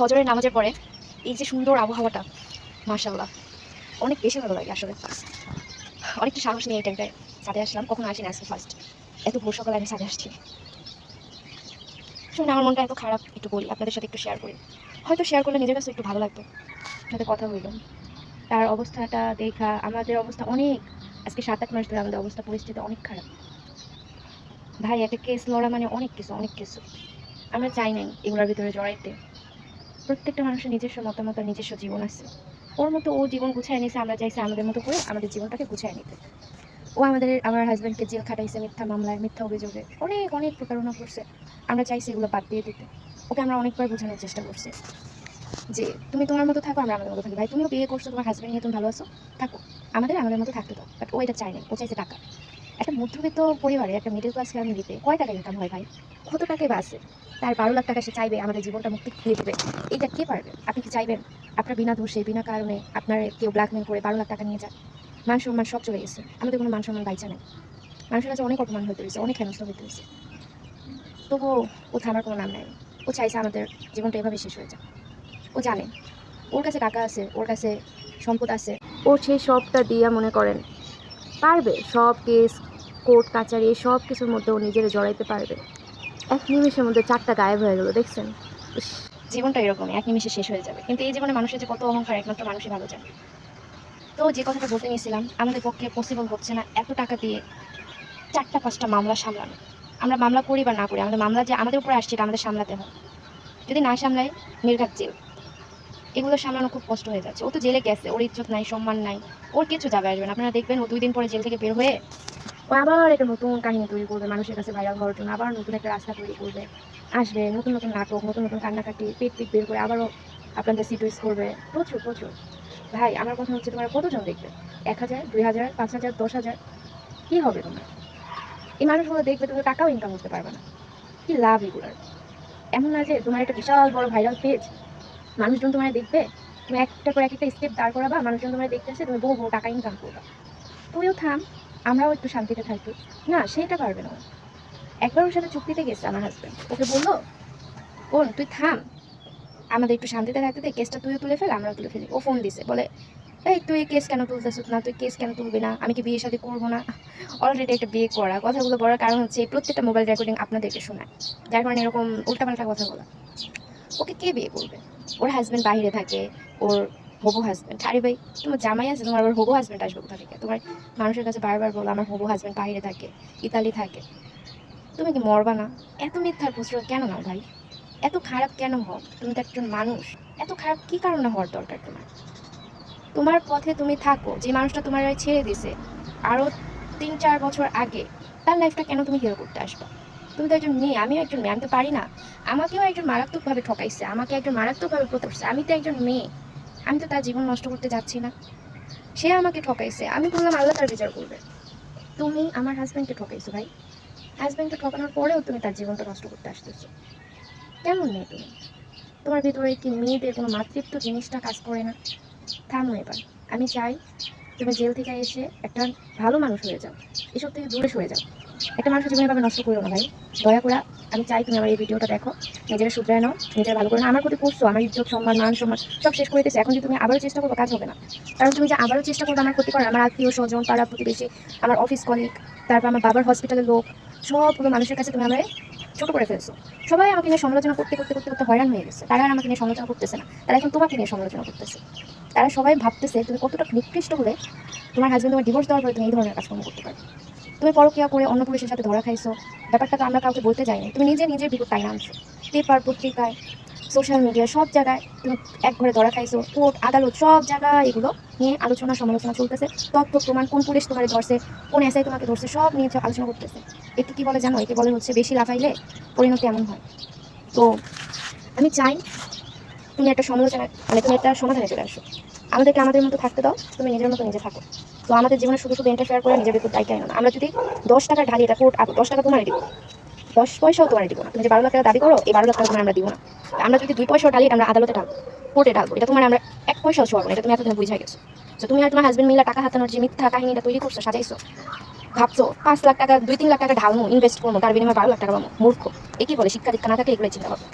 ফজরের নামাজের পরে এই যে সুন্দর আবহাওয়াটা মার্শাল্লাহ অনেক বেশি ভালো লাগে আসলে। অনেকটা সাহস নিয়ে এই টাইমটায় সাথে আসলাম। কখন আসি না ফার্স্ট এত ভোর সকালে আমি সাথে আসছি। শুনে আমার মনটা এত খারাপ, একটু বলি, আপনাদের সাথে একটু শেয়ার করি। হয়তো শেয়ার করলে নিজের কাছে একটু ভালো লাগতো সাথে কথা হইল। তার অবস্থাটা দেখা, আমাদের অবস্থা অনেক। আজকে সাত, আট মাস ধরে আমাদের অবস্থা, পরিস্থিতি অনেক খারাপ। ভাই, একটা কেস লড়া মানে অনেক কিছু অনেক কিছু। আমরা চাই নাই এগুলোর ভিতরে জড়াইতে। প্রত্যেকটা মানুষের নিজস্ব মতামত আর নিজস্ব জীবন আছে। ওর মতো ও জীবন গুছায় নিয়েছে, আমরা চাইছি আমাদের মতো করে আমাদের জীবনটাকে গুছায় নিতে। ও আমাদের, আমার হাজব্যান্ডকে জেল খাটাইছে, মিথ্যা মামলায়, মিথ্যা অভিযোগে। অনেক অনেক প্রতারণা করছে। আমরা চাইছি এগুলো বাদ দিয়ে দিতে। ওকে আমরা অনেকবার বোঝানোর চেষ্টা করছি। যে তুমি তোমার মতো থাকো, আমরা আমাদের মতো থাকি। ভাই, তুমিও বিয়ে করছ, তোমার হাজব্যান্ড নিয়ে তুমি ভালো আছো? থাকো। আমাদের আমাদের মতো থাকতে দাও। বাট ও এটা চায় না ও চাইছে টাকা। একটা মধ্যবিত্ত পরিবারে, একটা মিডল ক্লাস ফ্যামিলিতে কয় টাকা ইনকাম হয় ভাই? কত টাকায় বাসে তার বারো লাখ টাকা সে চাইবে, আমাদের জীবনটা মুক্তি দিয়ে দেবে। এটা কে পারবে? আপনি কি চাইবেন? আপনার বিনা দোষে, বিনা কারণে আপনার কেউ ব্ল্যাকমেল করে বারো লাখ টাকা নিয়ে যায় মান সম্মান সব চলে গেছে। আমাদের কোনো মান সম্মান বাইচা নেই। মানুষের কাছে অনেক অপমান হতে হয়েছে অনেক হেনস্থ হতে হয়েছে তবুও ও থামার কোনো নাম নেয় ও চাইছে আমাদের জীবনটা এভাবে শেষ হয়ে যায় ও জানে। ওর কাছে টাকা আছে, ওর কাছে সম্পদ আছে। ও সেই সবটা দিয়া মনে করেন। পারবে, সব কেস কোর্ট, কাচারি সব কিছুর মধ্যে ও নিজের জড়াইতে পারবে। এক নিমিষের মধ্যে চারটা গায়েব হয়ে গেল, দেখছেন? জীবনটা এরকম এক নিমিষে শেষ হয়ে যাবে। কিন্তু এই জীবনে মানুষের যে কত অহংকার, একমাত্র মানুষই ভালো জানে। তো যে কথাটা বলতে নিয়েছিলাম, আমাদের পক্ষে পসিবল হচ্ছে না এত টাকা দিয়ে চারটা, পাঁচটা মামলা সামলানো। আমরা মামলা করি বা না করি, আমাদের মামলা যে আমাদের উপরে আসছে আমাদের সামলাতে হয় যদি না সামলাই, নির্ঘাত জেল। এগুলো সামলানো খুব কষ্ট হয়ে যাচ্ছে। ও তো জেলে গেছে, ওর ইজ্জত নাই, সম্মান নাই, ওর কিছু যাবে আসবে আপনারা দেখবেন ও দুই দিন পরে জেল থেকে বের হয়ে ও আবার একটা নতুন কাহিনী তৈরি করবে, মানুষের কাছে ভাইরাল হওয়ার জন্য আবার নতুন একটা রাস্তা তৈরি করবে, আসবে, নতুন নতুন নাটক, নতুন নতুন কান্নাকাটি, পেট পিট বের করে আবারও আপনাদের সিটুইস করবে। প্রচুর প্রচুর। ভাই, আমার কথা হচ্ছে তোমার কতজন দেখবে? এক হাজার, দুই হাজার, পাঁচ হাজার, দশ হাজার? কী হবে তোমার? এই মানুষগুলো দেখবে তুমি টাকাও ইনকাম করতে পারবে না। কি লাভ এগুলোর এমন না যে তোমার একটা বিশাল বড় ভাইরাল পেজ মানুষজন তোমার দেখবে, তুমি একটা করে এক একটা স্টেপ দাঁড় করাবা, মানুষজন তোমার দেখতেছে, তুমি বহু বহু টাকা ইনকাম করবা। তুইও থাম। আমরাও একটু শান্তিতে থাকি। না সেটা পারবে না। একবার ওর সাথে চুক্তিতে গেছে আমার হাজব্যান্ড ওকে বলল বোন তুই থাম। আমাদের একটু শান্তিতে থাকতে দে, কেসটা তুইও তুলে ফেল, আমরাও তুলে ফেলি। ও ফোন দিছে, বলে, এই, তুই কেস কেন তুলতেছিস না? তুই কেস কেন তুলবি না? আমি কি বিয়ে সাথে করব না? অলরেডি একটা বিয়ে করা। কথাগুলো বলার কারণ হচ্ছে, এই প্রত্যেকটা মোবাইল রেকর্ডিং আপনাদেরকে শোনায়। যার কারণে এরকম উল্টাপাল্টা কথা বলা। ওকে কে বিয়ে করবে? ওর হাজব্যান্ড বাইরে থাকে, ওর হবু হাজব্যান্ড আরে ভাই, তোমার জামাই আছে, তোমার আবার হবু হাজব্যান্ড আসবে কোথা থেকে? তোমার মানুষের কাছে বারবার বলো, আমার হবু হাজব্যান্ড বাইরে থাকে, ইতালি থাকে। তুমি কি মরবা না? এত মিথ্যার প্রশ্রয় কেন নাও ভাই? এত খারাপ কেন হও? তুমি তো একজন মানুষ। এত খারাপ কি কারণে হওয়ার দরকার তোমার? তোমার পথে তুমি থাকো, যে মানুষটা তোমার ছেড়ে দিছে আরও তিন চার বছর আগে, তার লাইফটা কেন তুমি হিরো করতে আসবা? তুমি তো একজন মেয়ে, আমিও একজন মেয়ে, আমি তো পারি না। আমাকেও একজন মারাত্মকভাবে ঠকাইছে, আমাকে একজন মারাত্মকভাবে প্রতারছে, আমি তো একজন মেয়ে। আমি তো তার জীবন নষ্ট করতে যাচ্ছি না। সে আমাকে ঠকাইছে। আমি বললাম, আল্লাহ তার বিচার করবে। তুমি আমার হাজব্যান্ডকে ঠকাইছো ভাই। হাজব্যান্ডকে ঠকানোর পরেও তুমি তার জীবনটা নষ্ট করতে আসতেছো। কেমন মেয়ে তুমি? তোমার ভিতরে কি মেয়েদের কোনো মাতৃত্ব জিনিসটা কাজ করে না? থামো এবার। আমি চাই তুমি জেল থেকে এসে একটা ভালো মানুষ হয়ে যাও। এসব থেকে দূরে সরে যাও। একটা মানুষের জীবন এভাবে নষ্ট করো না ভাই। দয়া করে, আমি চাই তুমি আমার এই ভিডিওটা দেখো। নিজেরা শুধরায় নাও নিজেরা ভালো করে। আমার প্রতি করছ আমার ইজ্জত, সম্মান, মান, সম্মান, সব শেষ করে এখন যদি তুমি আবারও চেষ্টা করব কাজ হবে না। কারণ তুমি যে আবারও চেষ্টা করবে, আমার ক্ষতি করার, আমার আত্মীয় স্বজন, পাড়া প্রতিবেশী, আমার অফিস কলিগ তারপর আমার বাবার হসপিটালের লোক সবগুলো মানুষের কাছে তুমি আমায় ছোট করে ফেলছো। সবাই আমাকে নিয়ে সমালোচনা করতে করতে করতে করতে হয়রান হয়ে গেছে। তারা আর আমাকে নিয়ে সমালোচনা করতেছে না। তারা এখন তোমাকে নিয়ে সমালোচনা করতেছে। তারা সবাই ভাবতেছে, তুমি কতটা নিকৃষ্ট হলে তোমার হাজবেন্ড তোমার ডিভোর্স দেওয়ার পরে তুমি এই ধরনের কাজকর্ম করতে পারবে। তুমি পরকিয়া করে অন্য পুরুষের সাথে ধরা খাইছো। ব্যাপারটা তো আমরা কাউকে বলতে যাইনি। তুমি নিজে নিজের বিপদ টাইনে আনছো পেপার, পত্রিকায় সোশ্যাল মিডিয়া সব জায়গায় তুমি এক ঘরে ধরা খাইছো। কোর্ট, আদালত, সব জায়গায় এগুলো নিয়ে আলোচনা সমালোচনা চলতেছে। তথ্য, প্রমাণ, কোন পুলিশ তোমাকে ধরছে, কোন এসআই তোমাকে ধরছে, সব নিয়ে আলোচনা করতেছে। একটু কি বলে জানো? একে বলে হচ্ছে বেশি লাফাইলে পরিণতি এমন হয়। তো আমি চাই তুমি একটা সমালোচনা মানে তুমি একটা সমাধানে চলে আসো। আমাদেরকে আমাদের মতো থাকতে দাও। তুমি নিজের মতো নিজে থাকো। তো আমাদের জীবনে শুধু শুধু ইন্টারফেয়ার করে নিজের বিপদ দায়িত্ব না। আমরা যদি দশ টাকা ঢালি এটা কোর্ট দশ টাকা তোমার দিব। দশ পয়সাও তোমার দিব না। তুমি যে বারো লাখ টাকা দাবি করো, এই বারো লাখ টাকা আমরা দিব না। আমরা যদি দুই পয়সাও ঢালি আমরা আদালতে ঢালবো, কোর্টে ঢালবো। এটা তোমার আমরা এক পয়সাও ছোয়াবো এটা তুমি এতদিন বুঝে গেছো। তো তুমি আর তোমার হাজবেন্ড মিলে টাকা হাতানোর যে মিথ্যা কাহিনীটা তৈরি করছ, সাজাইছো, ভাবছ, পাঁচ লাখ টাকা, দুই তিন লাখ টাকা ঢালমো ইনভেস্ট করব তার বিনিময়ে বারো লাখ টাকা পাবো মূর্খ। এ কি বলে? শিক্ষা দীক্ষা না থাকে এগুলো চিন্তা ভাবনা।